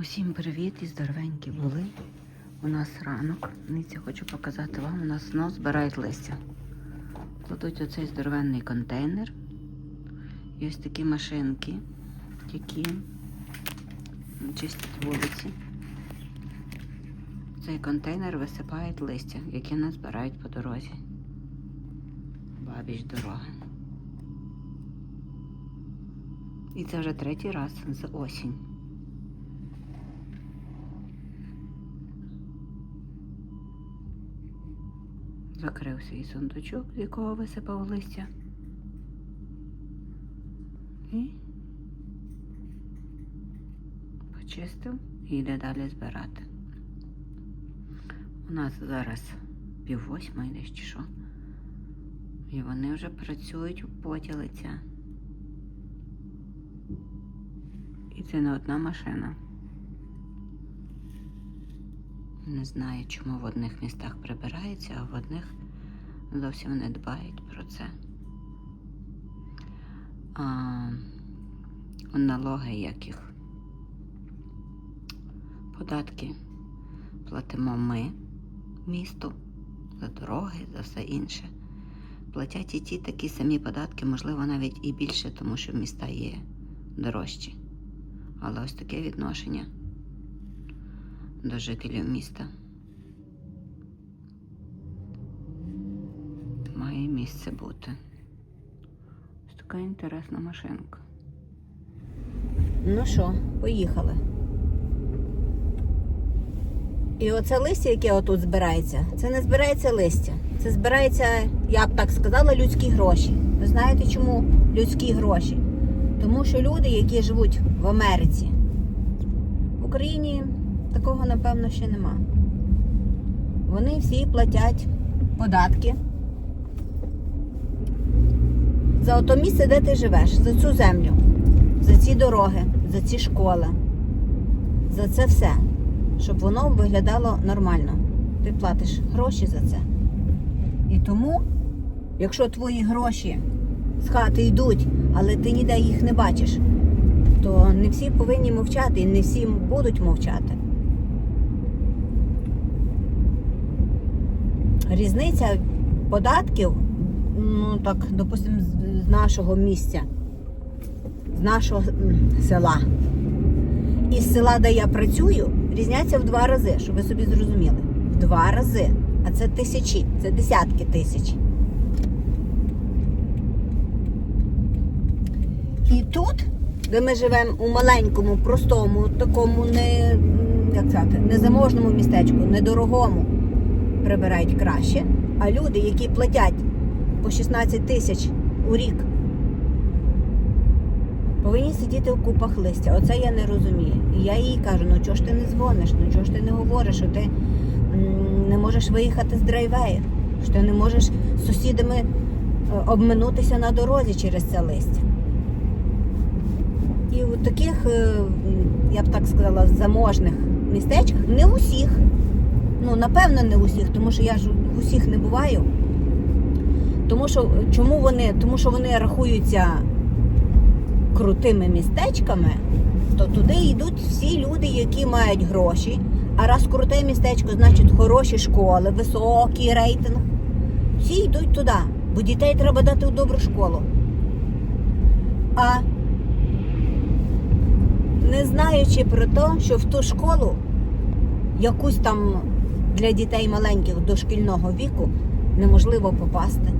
Усім привіт і здоровенькі були. У нас ранок. Ниці хочу показати вам. У нас знов збирають листя. Кладуть оцей здоровенний контейнер. І ось такі машинки, які чистять вулиці. Цей контейнер висипають листя, які нас збирають по дорозі. Бабіч дороги. І це вже третій раз за осінь. Закрив свій сундучок, з якого висипав листя. І почистив і йде далі збирати. У нас зараз пів восьмої чи що. І вони вже працюють у поті лиця. І це не одна машина. Не знаю, чому в одних містах прибирається, а в одних зовсім не дбають про це. А, налоги яких? Податки платимо ми, місту, за дороги, за все інше. Платять і ті такі самі податки, можливо, навіть і більше, тому що міста є дорожчі. Але ось таке відношення до жителів міста. Має місце бути. Ось така інтересна машинка. Ну що, поїхали. І оце листя, яке отут збирається, це не збирається листя. Це збирається, я б так сказала, людські гроші. Ви знаєте чому людські гроші? Тому що люди, які живуть в Америці, в Україні такого, напевно, ще нема. Вони всі платять податки за ото місце, де ти живеш, за цю землю, за ці дороги, за ці школи, за це все, щоб воно виглядало нормально. Ти платиш гроші за це. І тому, якщо твої гроші з хати йдуть, але ти ніде їх не бачиш, то не всі повинні мовчати і не всі будуть мовчати. Різниця податків, ну так, допустимо, з- нашого місця, з нашого села. І з села, де я працюю, різняться в два рази, щоб ви собі зрозуміли. В два рази. А це тисячі, це десятки тисяч. І тут, де ми живемо у маленькому, простому, такому не, як сказати, незаможному містечку, недорогому, прибирають краще. А люди, які платять по 16 тисяч у рік, повинні сидіти в купах листя. Оце я не розумію. І я їй кажу: ну чого ж ти не дзвониш, ну чого ж ти не говориш, що ти не можеш виїхати з драйвею, що ти не можеш з сусідами е, обминутися на дорозі через це листя. І у таких, е, я б так сказала, заможних містечках, не усіх, ну напевно, не усіх, тому що я ж усіх не буваю. Тому що чому вони? Тому що вони рахуються крутими містечками, то туди йдуть всі люди, які мають гроші. А раз круте містечко, значить хороші школи, високий рейтинг. Всі йдуть туди, бо дітей треба дати в добру школу. А не знаючи про те, що в ту школу, якусь там для дітей маленьких дошкільного віку, неможливо попасти.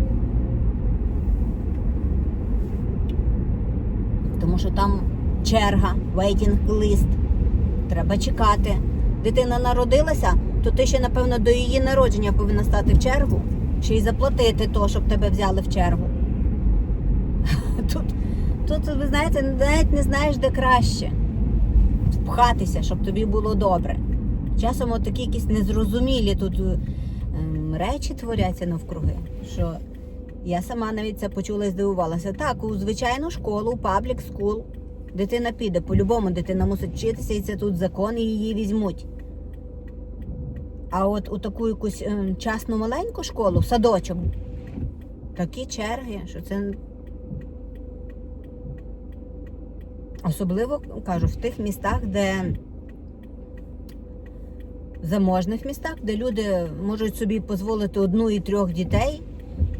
Тому що там черга, вейтінг-лист. Треба чекати. Дитина народилася, то ти ще, напевно, до її народження повинна стати в чергу, ще й заплатити то, щоб тебе взяли в чергу. Тут, тут ви знаєте, навіть не знаєш, де краще впхатися, щоб тобі було добре. Часом такі якісь незрозумілі тут ем, речі творяться навкруги, що я сама навіть це почула і здивувалася. Так, у звичайну школу, паблік скул, дитина піде, по-любому дитина мусить вчитися, і це тут закон, і її візьмуть. А от у таку якусь ем, частну маленьку школу, садочок, такі черги, що це. Особливо кажу, в тих містах, де заможних містах, де люди можуть собі дозволити одну і трьох дітей,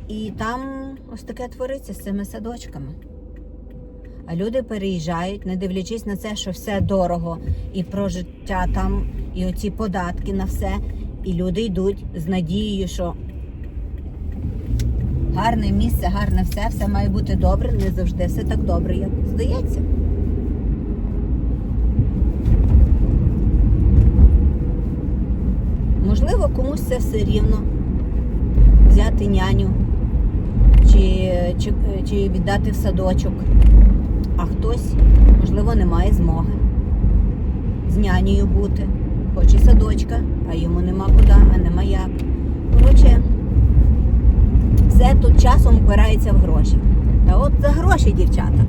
і там ось таке твориться з цими садочками. А люди переїжджають, не дивлячись на це, що все дорого, і про життя там, і оці податки на все. І люди йдуть з надією, що гарне місце, гарне все, все має бути добре. Не завжди все так добре, як здається. Можливо, комусь це все рівно взяти няню чи, чи, чи віддати в садочок, а хтось, можливо, не має змоги з нянею бути. Хоче садочка, а йому нема куди, а нема як. Коротше, все тут часом впирається в гроші. Та от за гроші, дівчата.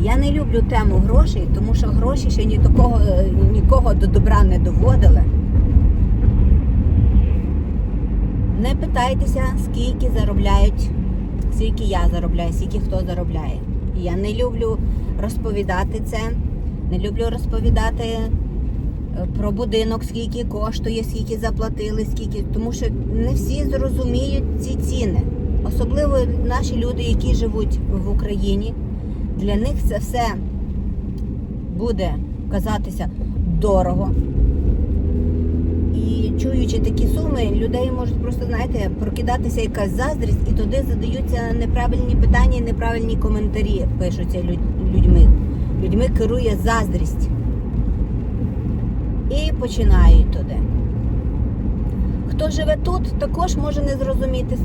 Я не люблю тему грошей, тому що гроші ще ні такого, нікого до добра не доводили. Не питайтеся, скільки заробляють, скільки я заробляю, скільки хто заробляє. Я не люблю розповідати це, не люблю розповідати е, про будинок, скільки коштує, скільки заплатили, скільки, тому що не всі зрозуміють ці ціни. Особливо наші люди, які живуть в Україні, для них це все буде казатися дорого. І чуючи такі суми, людей можуть просто, знаєте, прокидатися якась заздрість, і туди задаються неправильні питання і неправильні коментарі, пишуться людьми. Людьми керує заздрість. І починають туди. Хто живе тут, також може не зрозуміти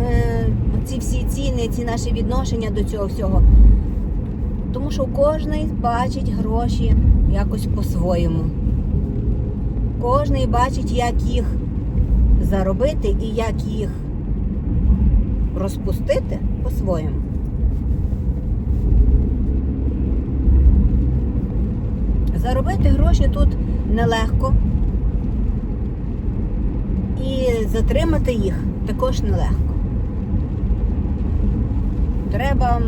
е, ці всі ціни, ці наші відношення до цього всього. Тому що кожен бачить гроші якось по-своєму. Кожний бачить, як їх заробити і як їх розпустити по-своєму. Заробити гроші тут нелегко. І затримати їх також нелегко. Треба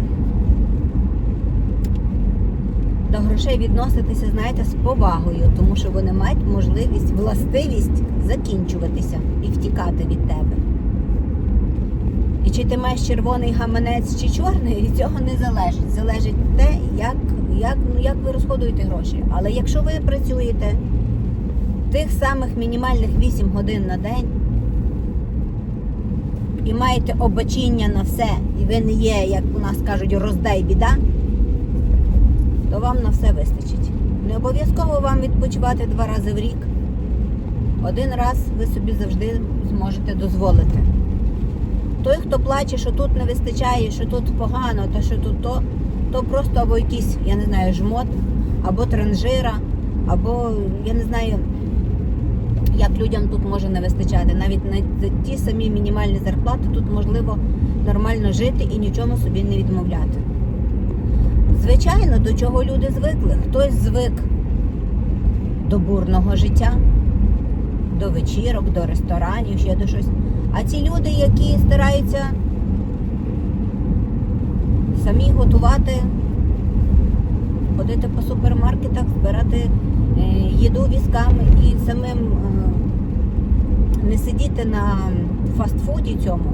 до грошей відноситися, знаєте, з повагою, тому що вони мають можливість, властивість закінчуватися і втікати від тебе. І чи ти маєш червоний гаманець чи чорний, від цього не залежить. Залежить те, як, як, ну, як ви розходуєте гроші. Але якщо ви працюєте тих самих мінімальних 8 годин на день і маєте обачіння на все, і ви не є, як у нас кажуть, роздай біда, то вам на все вистачить. Не обов'язково вам відпочивати два рази в рік. Один раз ви собі завжди зможете дозволити. Той, хто плаче, що тут не вистачає, що тут погано, та що тут то, то просто або якийсь, я не знаю, жмот, або транжира, або я не знаю, як людям тут може не вистачати. Навіть на ті самі мінімальні зарплати тут можливо нормально жити і нічому собі не відмовляти. Звичайно, до чого люди звикли. Хтось звик до бурного життя, до вечірок, до ресторанів, ще до щось. А ці люди, які стараються самі готувати, ходити по супермаркетах, збирати е, їду візками і самим е, не сидіти на фастфуді цьому,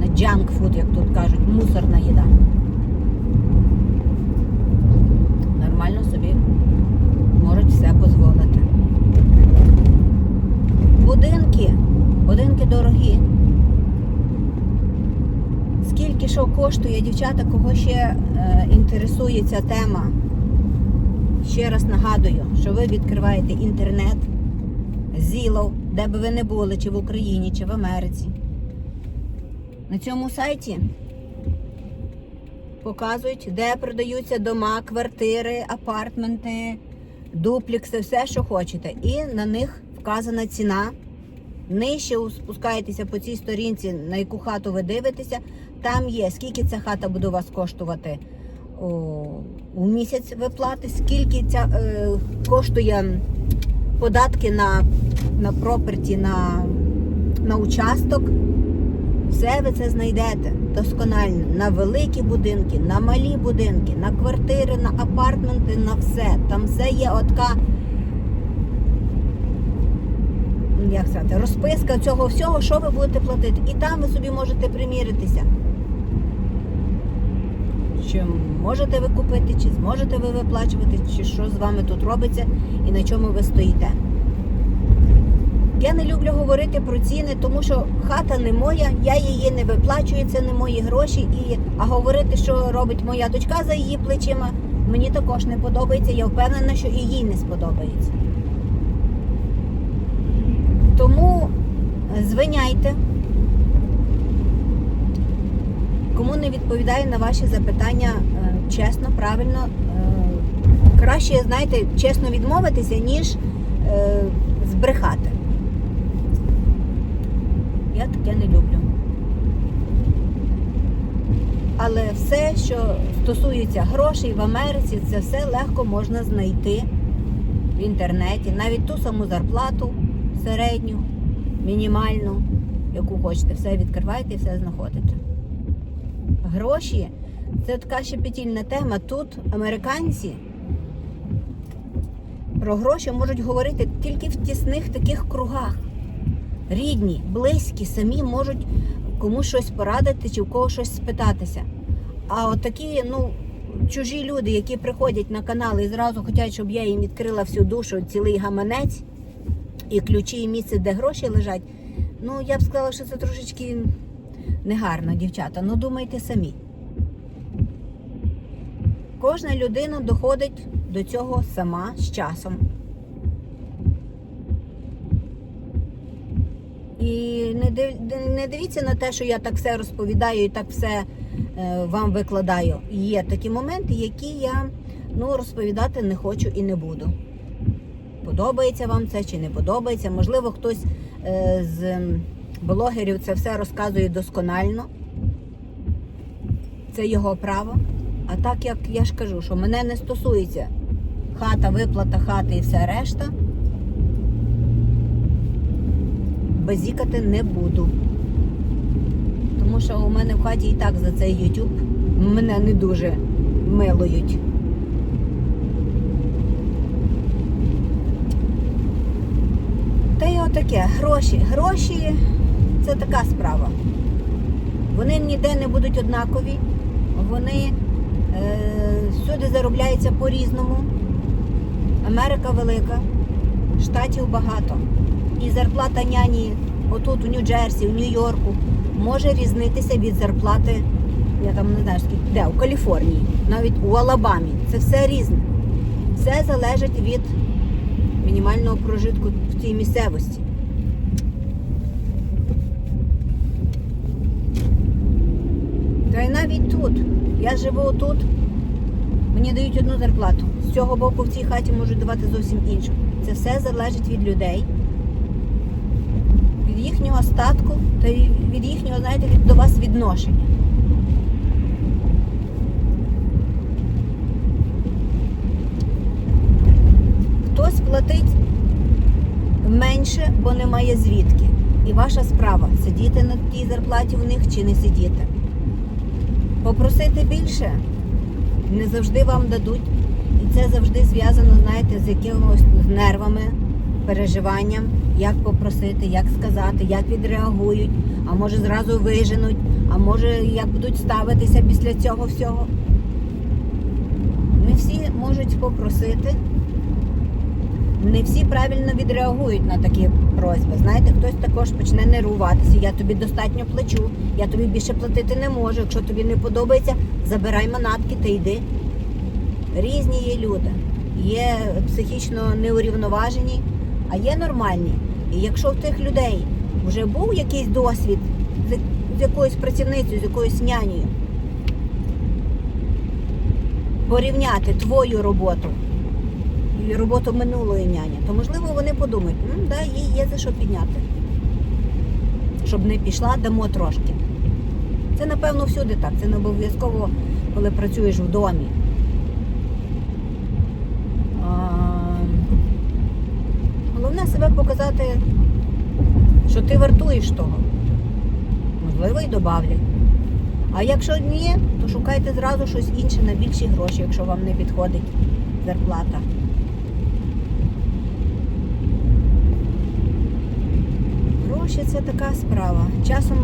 на джанк-фуд, як тут кажуть, мусорна їда. Нормально собі можуть все дозволити. Будинки, будинки дорогі. Скільки що коштує, дівчата, кого ще е, інтересує ця тема? Ще раз нагадую, що ви відкриваєте інтернет, Zillow, де би ви не були, чи в Україні, чи в Америці. На цьому сайті показують, де продаються дома, квартири, апартменти, дуплікси, все, що хочете. І на них вказана ціна. Нижче спускаєтеся по цій сторінці, на яку хату ви дивитеся. Там є, скільки ця хата буде вас коштувати о, у місяць виплати, скільки ця е, коштує податки на, на проперті, на, на участок. Все ви це знайдете досконально на великі будинки, на малі будинки, на квартири, на апартменти, на все. Там все є отка як сказати, розписка цього всього, що ви будете платити. І там ви собі можете приміритися. Чи можете ви купити, чи зможете ви виплачувати, чи що з вами тут робиться і на чому ви стоїте. Я не люблю говорити про ціни, тому що хата не моя, я її не виплачую, це не мої гроші. І, а говорити, що робить моя дочка за її плечима, мені також не подобається. Я впевнена, що і їй не сподобається. Тому е, звиняйте. Кому не відповідаю на ваші запитання е, чесно, правильно, е, краще, знаєте, чесно відмовитися, ніж збрехати. Я таке не люблю. Але все, що стосується грошей в Америці, це все легко можна знайти в інтернеті. Навіть ту саму зарплату середню, мінімальну, яку хочете, все відкриваєте і все знаходите. Гроші це така щепетільна тема. Тут американці про гроші можуть говорити тільки в тісних таких кругах. Рідні, близькі, самі можуть комусь щось порадити чи в когось щось спитатися. А от такі, ну, чужі люди, які приходять на канал і зразу хочуть, щоб я їм відкрила всю душу, цілий гаманець і ключі, і місце, де гроші лежать. Ну, я б сказала, що це трошечки негарно, дівчата. Ну, думайте самі. Кожна людина доходить до цього сама з часом. І не дивіться на те, що я так все розповідаю і так все е, вам викладаю. Є такі моменти, які я ну, розповідати не хочу і не буду. Подобається вам це чи не подобається. Можливо, хтось е, з блогерів це все розказує досконально. Це його право. А так як я ж кажу, що мене не стосується хата, виплата хати і все решта, базікати не буду. Тому що у мене в хаті і так за цей YouTube мене не дуже милують. Та й отаке, гроші. Гроші це така справа. Вони ніде не будуть однакові, вони е, всюди заробляються по-різному. Америка велика, штатів багато. І зарплата няні отут у Нью-Джерсі, в Нью-Йорку може різнитися від зарплати, я там не знаю, скільки, де, у Каліфорнії, навіть у Алабамі. Це все різне. Все залежить від мінімального прожитку в цій місцевості. Та й навіть тут. Я живу тут, мені дають одну зарплату. З цього боку в цій хаті можуть давати зовсім іншу. Це все залежить від людей, від їхнього статку та від їхнього, знаєте, від, до вас відношення. Хтось платить менше, бо немає звідки. І ваша справа сидіти на тій зарплаті в них чи не сидіти. Попросити більше не завжди вам дадуть. І це завжди зв'язано, знаєте, з якимось з нервами, переживанням, як попросити, як сказати, як відреагують, а може зразу виженуть, а може як будуть ставитися після цього всього. Не всі можуть попросити, не всі правильно відреагують на такі просьби. Знаєте, хтось також почне нервуватися. Я тобі достатньо плачу, я тобі більше платити не можу. Якщо тобі не подобається, забирай манатки та йди. Різні є люди. Є психічно неурівноважені, а є нормальні. І якщо в тих людей вже був якийсь досвід з, якоюсь працівницею, з якоюсь нянею, порівняти твою роботу роботу минулої няні, то можливо вони подумають, ну да, їй є за що підняти. Щоб не пішла, дамо трошки. Це напевно всюди так. Це не обов'язково, коли працюєш в домі. А, Головне себе показати, що ти вартуєш того. Можливо, і добавлять. А якщо ні, то шукайте зразу щось інше на більші гроші, якщо вам не підходить зарплата. Це така справа. Часом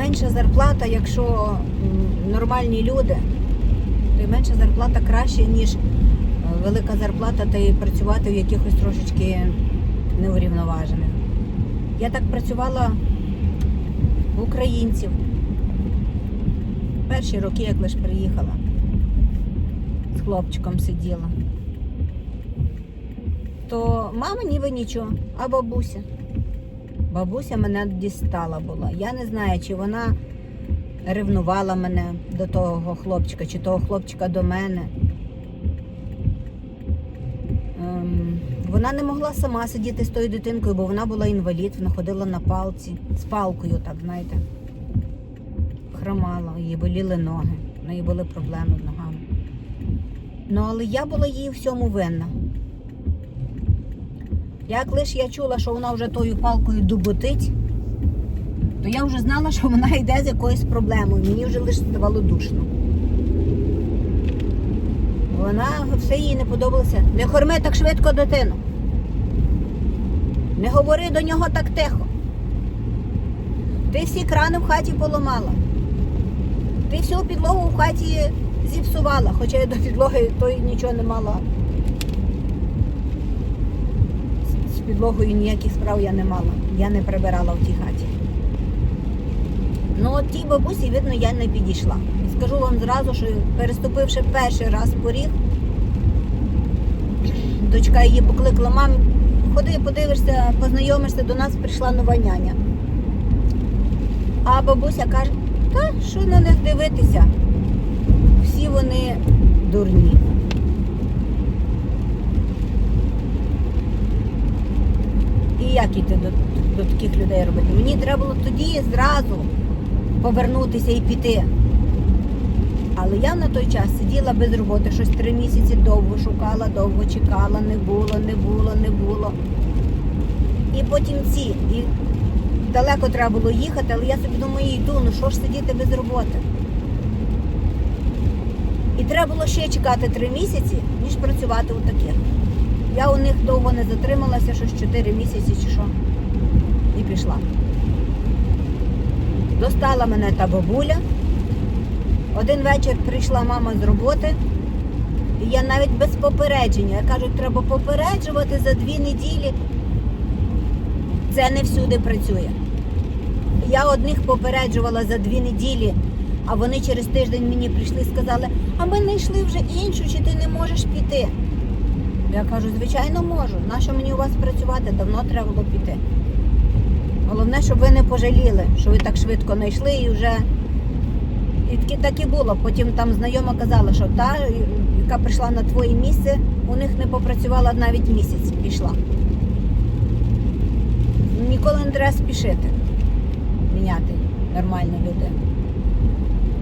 менша зарплата, якщо нормальні люди, то менша зарплата краще, ніж е, велика зарплата та й працювати в якихось трошечки неурівноважених. Я так працювала в українців. Перші роки, як лише приїхала, з хлопчиком сиділа. То мама ніби нічого, а бабуся. Бабуся мене дістала була. Я не знаю, чи вона ревнувала мене до того хлопчика, чи того хлопчика до мене. Ем, вона не могла сама сидіти з тою дитинкою, бо вона була інвалід, вона ходила на палці, з палкою, так знаєте. Хромала, їй боліли ноги, в неї були проблеми з ногами. Ну, але я була їй всьому винна. Як лише я чула, що вона вже тою палкою дуботить, то я вже знала, що вона йде з якоюсь проблемою. Мені вже лише ставало душно. Вона все їй не подобалося. Не хорми так швидко дитину. Не говори до нього так тихо. Ти всі крани в хаті поламала. Ти всю підлогу в хаті зіпсувала, хоча я до підлоги тої нічого не мала. З- З підлогою ніяких справ я не мала. Я не прибирала в тій хаті. Ну от тій бабусі, видно, я не підійшла. І скажу вам зразу, що переступивши перший раз поріг, дочка її покликала, мам, ходи, подивишся, познайомишся, до нас прийшла нова няня. А бабуся каже, та що на них дивитися? Всі вони дурні. І як іти до, до таких людей робити? Мені треба було тоді зразу повернутися і піти. Але я на той час сиділа без роботи, щось три місяці довго шукала, довго чекала, не було, не було, не було. І потім ці. І далеко треба було їхати, але я собі думаю, йду, ну що ж сидіти без роботи. І треба було ще чекати три місяці, ніж працювати у таких. Я у них довго не затрималася, щось 4 місяці чи що. І пішла. Достала мене та бабуля. Один вечір прийшла мама з роботи, і я навіть без попередження. Я кажу, треба попереджувати за дві неділі. Це не всюди працює. Я одних попереджувала за дві неділі, а вони через тиждень мені прийшли і сказали, а ми знайшли вже іншу, чи ти не можеш піти. Я кажу, звичайно, можу. Нащо мені у вас працювати? Давно треба було піти. Головне, щоб ви не пожаліли, що ви так швидко знайшли і вже. І таки так і було. Потім там знайома казала, що та, яка прийшла на твоє місце, у них не попрацювала навіть місяць, пішла. Ніколи не треба спішити міняти нормальну людину.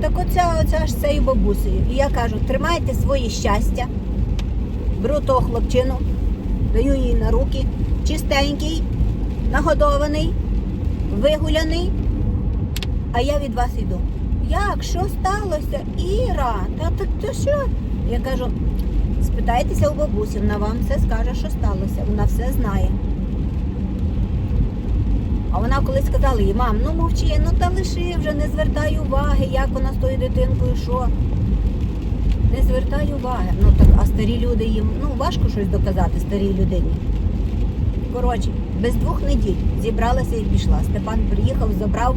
Так оця, оця ж цією бабусею. І я кажу, тримайте своє щастя, беру того хлопчину, даю їй на руки, чистенький, нагодований, вигуляний, а я від вас йду. Як? Що сталося? Іра, та так то що? Я кажу, спитайтеся у бабусі, вона вам все скаже, що сталося. Вона все знає. А вона колись сказала їй, мам, ну мовчи, ну та лиши вже, не звертай уваги, як вона з тою дитинкою, що. Не звертай уваги. Ну старі люди їм, ну важко щось доказати старій людині. Коротше, без двох неділь зібралася і пішла. Степан приїхав, забрав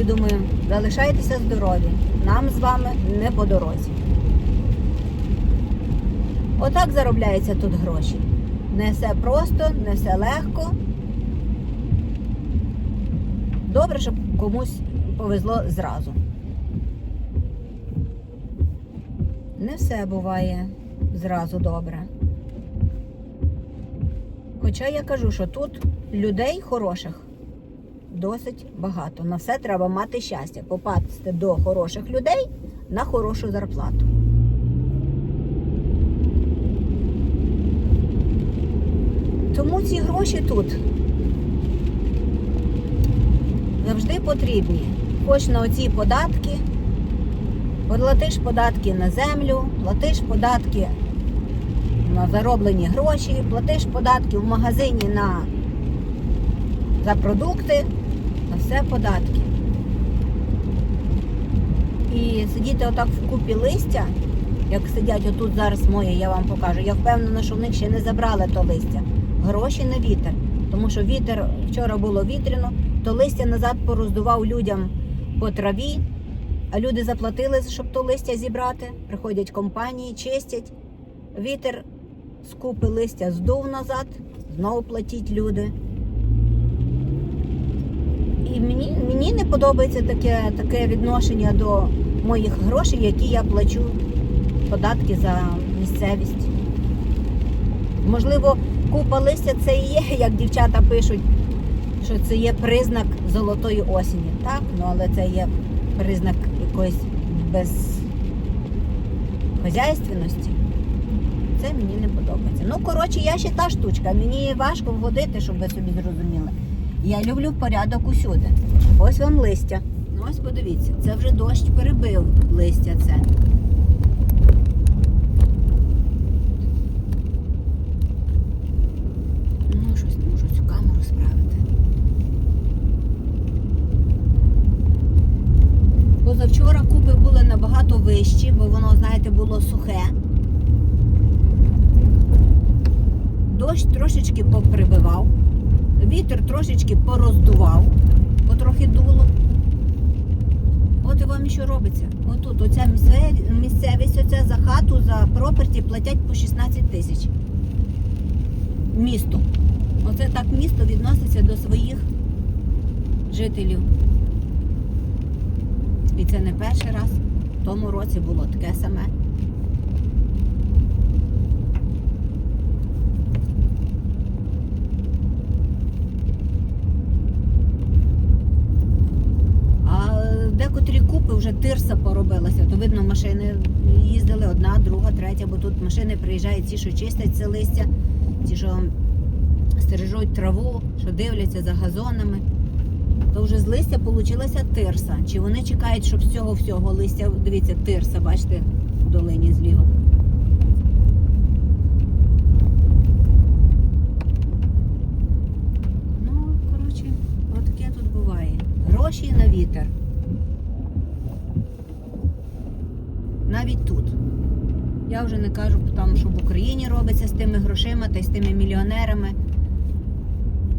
і думаю, залишайтеся здорові. Нам з вами не по дорозі. Отак заробляються тут гроші. Не все просто, не все легко. Добре, щоб комусь повезло зразу. Не все буває зразу добре. Хоча я кажу, що тут людей хороших досить багато. На все треба мати щастя, попасти до хороших людей на хорошу зарплату. Тому ці гроші тут завжди потрібні. Хоч на оці податки, платиш податки на землю, платиш податки на зароблені гроші, платиш податки в магазині на за продукти, на все податки. І сидіти отак в купі листя, як сидять отут зараз мої, я вам покажу. Я впевнена, що в них ще не забрали то листя. Гроші на вітер. Тому що вітер вчора було вітряно, то листя назад пороздував людям по траві, а люди заплатили, щоб то листя зібрати. Приходять компанії, чистять. Вітер з купи листя здув назад, знову платіть люди. І мені, мені не подобається таке, таке відношення до моїх грошей, які я плачу податки за місцевість. Можливо, купа листя це і є, як дівчата пишуть, що це є признак золотої осені. Так, ну але це є признак якоїсь безхозяйственності. Це мені не подобається. Ну, коротше, я ще та штучка. Мені важко вгодити, щоб ви собі зрозуміли. Я люблю порядок усюди. Ось вам листя. Ну ось подивіться, це вже дощ перебив листя це. Ну, щось не можу цю камеру справити. Позавчора купи були набагато вищі, бо воно, знаєте, було сухе. Дощ трошечки поприбивав, вітер трошечки пороздував, потрохи дуло. От і вам що робиться. Отут, оця місцевість оця за хату, за проперті платять по 16 тисяч. Місто. Оце так місто відноситься до своїх жителів. І це не перший раз. В тому році було таке саме. Декотрі купи вже тирса поробилася, то видно, машини їздили одна, друга, третя, бо тут машини приїжджають ті, що чистять це листя, ті, що стережуть траву, що дивляться за газонами. То вже з листя получилася тирса. Чи вони чекають, щоб з цього всього листя, дивіться, тирса, бачите, в долині зліва. Ну, коротше, отаке тут буває. Гроші на вітер. Навіть тут. Я вже не кажу там, що в Україні робиться з тими грошима та й з тими мільйонерами,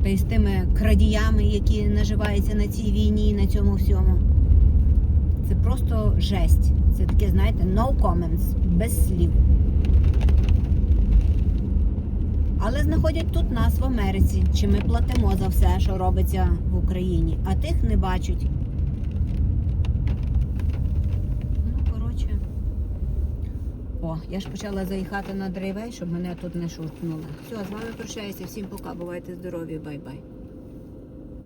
та й з тими крадіями, які наживаються на цій війні і на цьому всьому. Це просто жесть. Це таке, знаєте, no comments, без слів. Але знаходять тут нас в Америці, чи ми платимо за все, що робиться в Україні, а тих не бачать. Ну, коротше. О, я ж почала заїхати на драйвей, щоб мене тут не шуркнули. Все, з вами прощаюся. Всім пока, бувайте здорові, бай-бай.